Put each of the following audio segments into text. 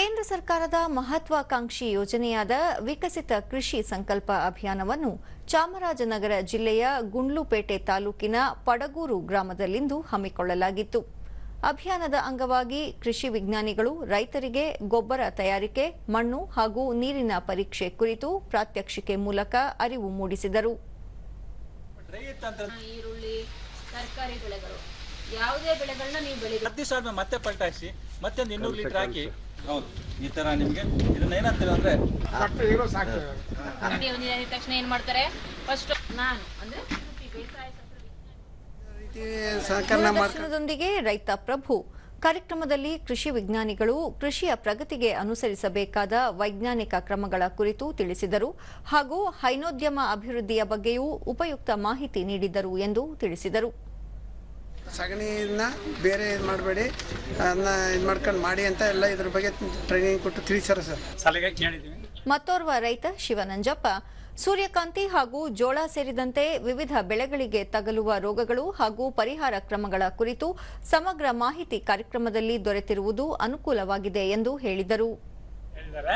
ಕೇಂದ್ರ ಸರ್ಕಾರದ ಮಹತ್ವಾಕಾಂಕ್ಷಿ ಯೋಜನೆಯಾದ ವಿಕಸಿತ ಕೃಷಿ ಸಂಕಲ್ಪ ಅಭಿಯಾನವನ್ನು ಚಾಮರಾಜನಗರ ಜಿಲ್ಲೆಯ ಗುಂಡ್ಲುಪೇಟೆ ತಾಲೂಕಿನ ಪಡಗೂರು ಗ್ರಾಮದಲ್ಲಿಂದು ಹಮ್ಮಿಕೊಳ್ಳಲಾಗಿತ್ತು. ಅಭಿಯಾನದ ಅಂಗವಾಗಿ ಕೃಷಿ ವಿಜ್ಞಾನಿಗಳು ರೈತರಿಗೆ ಗೊಬ್ಬರ ತಯಾರಿಕೆ ಮಣ್ಣು ಹಾಗೂ ನೀರಿನ ಪರೀಕ್ಷೆ ಕುರಿತು ಪ್ರಾತ್ಯಕ್ಷಿಕೆ ಮೂಲಕ ಅರಿವು ಮೂಡಿಸಿದರು. ಯಾವುದೇ ಬೆಳೆಗಳನ್ನ ನೀವು ಹತ್ತು ದಿವಸ ಮತ್ತೆ ಪಲ್ಟಾಯಿಸಿ ಮತ್ತೆ ಒಂದು ಇನ್ನೂರು ಲೀಟರ್ ಹಾಕಿ ಹೌದು ಈ ತರ ನಿಮ್ಗೆ ಇದನ್ನ ಏನಂತೀರ ಅಂದ್ರೆ ತಕ್ಷಣ ಏನ್ ಮಾಡ್ತಾರೆ? ಫಸ್ಟ್ ನಾನು ಅಂದ್ರೆ ರೈತ ಪ್ರಭು. ಕಾರ್ಯಕ್ರಮದಲ್ಲಿ ಕೃಷಿ ವಿಜ್ಞಾನಿಗಳು ಕೃಷಿಯ ಪ್ರಗತಿಗೆ ಅನುಸರಿಸಬೇಕಾದ ವೈಜ್ಞಾನಿಕ ಕ್ರಮಗಳ ಕುರಿತು ತಿಳಿಸಿದರು ಹಾಗೂ ಹೈನೋದ್ಯಮ ಅಭಿವೃದ್ಧಿಯ ಬಗ್ಗೆಯೂ ಉಪಯುಕ್ತ ಮಾಹಿತಿ ನೀಡಿದರು ಎಂದು ತಿಳಿಸಿದರು. ಸಗಣಿನ ಬೇರೆ ಇದು ಮಾಡಬೇಡಿ ಅದನ್ನ ಇದು ಮಾಡ್ಕೊಂಡು ಮಾಡಿ ಅಂತ ಎಲ್ಲ ಇದ್ರ ಬಗ್ಗೆ ಟ್ರೈನಿಂಗ್ ಕೊಟ್ಟು ತಿಳಿಸ್ಯಾರ ಸರ್. ಸಲಹೆ ಕೇಳಿದ್ದೀವಿ ಮತ್ತೋರ್ವ ರೈತ ಶಿವನಂಜಪ್ಪ ಸೂರ್ಯಕಾಂತಿ ಹಾಗೂ ಜೋಳ ಸೇರಿದಂತೆ ವಿವಿಧ ಬೆಳೆಗಳಿಗೆ ತಗಲುವ ರೋಗಗಳು ಹಾಗೂ ಪರಿಹಾರ ಕ್ರಮಗಳ ಕುರಿತು ಸಮಗ್ರ ಮಾಹಿತಿ ಕಾರ್ಯಕ್ರಮದಲ್ಲಿ ದೊರೆತಿರುವುದು ಅನುಕೂಲವಾಗಿದೆ ಎಂದು ಹೇಳಿದರು. ಹೇಳಿದ್ದಾರೆ.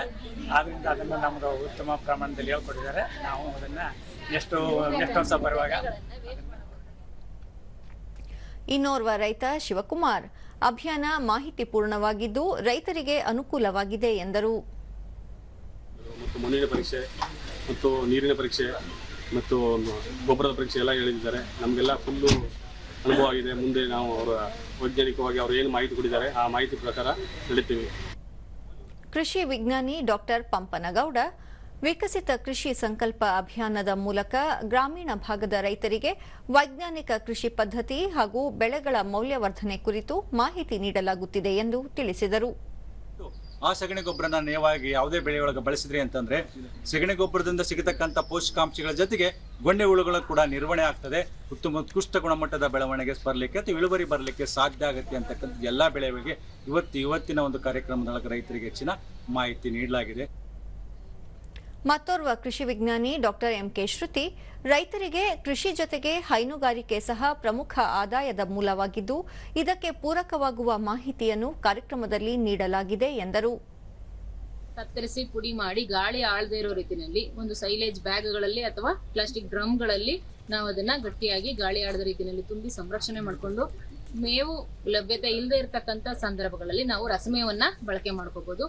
ಆದ್ರಿಂದ ಅದನ್ನು ನಮ್ಗೆ ಉತ್ತಮ ಪ್ರಮಾಣದಲ್ಲಿ ಹೇಳ್ಕೊಟ್ಟಿದ್ದಾರೆ. ನಾವು ಅದನ್ನ ಎಷ್ಟು ವರ್ಷ ಬರುವಾಗ ಇನ್ನೋರ್ವ ರೈತ ಶಿವಕುಮಾರ್. ಅಭಿಯಾನ ಮಾಹಿತಿ ಪೂರ್ಣವಾಗಿದ್ದು ರೈತರಿಗೆ ಅನುಕೂಲವಾಗಿದೆ ಎಂದರು. ಮತ್ತು ಮಣ್ಣಿನ ಪರೀಕ್ಷೆ ಮತ್ತು ನೀರಿನ ಪರೀಕ್ಷೆ ಮತ್ತು ಗೊಬ್ಬರದ ಪರೀಕ್ಷೆ ಎಲ್ಲ ಹೇಳಿದ್ದಾರೆ. ನಮಗೆಲ್ಲ ಫುಲ್ಲು ಅನುಭವ ಆಗಿದೆ. ಮುಂದೆ ನಾವು ಅವರ ವೈಜ್ಞಾನಿಕವಾಗಿ ಅವರು ಏನು ಮಾಹಿತಿ ಕೊಟ್ಟಿದ್ದಾರೆ ಆ ಮಾಹಿತಿ ಪ್ರಕಾರ ನಡೀತೀವಿ. ಕೃಷಿ ವಿಜ್ಞಾನಿ ಡಾಕ್ಟರ್ ಪಂಪನಗೌಡ ವಿಕಸಿತ ಕೃಷಿ ಸಂಕಲ್ಪ ಅಭಿಯಾನದ ಮೂಲಕ ಗ್ರಾಮೀಣ ಭಾಗದ ರೈತರಿಗೆ ವೈಜ್ಞಾನಿಕ ಕೃಷಿ ಪದ್ಧತಿ ಹಾಗೂ ಬೆಳೆಗಳ ಮೌಲ್ಯವರ್ಧನೆ ಕುರಿತು ಮಾಹಿತಿ ನೀಡಲಾಗುತ್ತಿದೆ ಎಂದು ತಿಳಿಸಿದರು. ಆ ಸಗಣಿ ಗೊಬ್ಬರನ ನೇವಾಗಿ ಯಾವುದೇ ಬೆಳೆಯೊಳಗೆ ಬಳಸಿದ್ರಿ ಅಂತಂದ್ರೆ ಸಗಣಿ ಗೊಬ್ಬರದಿಂದ ಸಿಗತಕ್ಕಂಥ ಪೋಷಕಾಂಶಗಳ ಜೊತೆಗೆ ಗೊಂಡೆ ಹುಳುಗಳು ಕೂಡ ನಿರ್ವಹಣೆ ಆಗ್ತದೆ. ಉತ್ತಮ ಉತ್ಕೃಷ್ಟ ಗುಣಮಟ್ಟದ ಬೆಳವಣಿಗೆ ಬರಲಿಕ್ಕೆ ಅಥವಾ ಇಳುವರಿ ಬರಲಿಕ್ಕೆ ಸಾಧ್ಯ ಆಗುತ್ತೆ ಅಂತಕ್ಕಂಥ ಎಲ್ಲ ಬೆಳೆಗಳಿಗೆ ಇವತ್ತು ಇವತ್ತಿನ ಒಂದು ಕಾರ್ಯಕ್ರಮದೊಳಗೆ ರೈತರಿಗೆ ಹೆಚ್ಚಿನ ಮಾಹಿತಿ ನೀಡಲಾಗಿದೆ. ಮತ್ತೋರ್ವ ಕೃಷಿ ವಿಜ್ಞಾನಿ ಡಾಕ್ಟರ್ ಎಂಕೆ ಶ್ರುತಿ, ರೈತರಿಗೆ ಕೃಷಿ ಜೊತೆಗೆ ಹೈನುಗಾರಿಕೆ ಸಹ ಪ್ರಮುಖ ಆದಾಯದ ಮೂಲವಾಗಿದ್ದು, ಇದಕ್ಕೆ ಪೂರಕವಾಗುವ ಮಾಹಿತಿಯನ್ನು ಕಾರ್ಯಕ್ರಮದಲ್ಲಿ ನೀಡಲಾಗಿದೆ ಎಂದರು. ಕತ್ತರಿಸಿ ಪುಡಿ ಮಾಡಿ ಗಾಳಿ ಆಳದೇ ಇರೋ ರೀತಿಯಲ್ಲಿ ಒಂದು ಸೈಲೇಜ್ ಬ್ಯಾಗ್ಗಳಲ್ಲಿ ಅಥವಾ ಪ್ಲಾಸ್ಟಿಕ್ ಡ್ರಮ್ಗಳಲ್ಲಿ ನಾವು ಅದನ್ನ ಗಟ್ಟಿಯಾಗಿ ಗಾಳಿ ಆಡದ ರೀತಿಯಲ್ಲಿ ತುಂಬಿ ಸಂರಕ್ಷಣೆ ಮಾಡಿಕೊಂಡು, ಮೇವು ಲಭ್ಯತೆ ಇಲ್ಲದೆ ಇರತಕ್ಕಂತ ಸಂದರ್ಭಗಳಲ್ಲಿ ನಾವು ರಸಮೇವನ್ನ ಬಳಕೆ ಮಾಡ್ಕೋಬಹುದು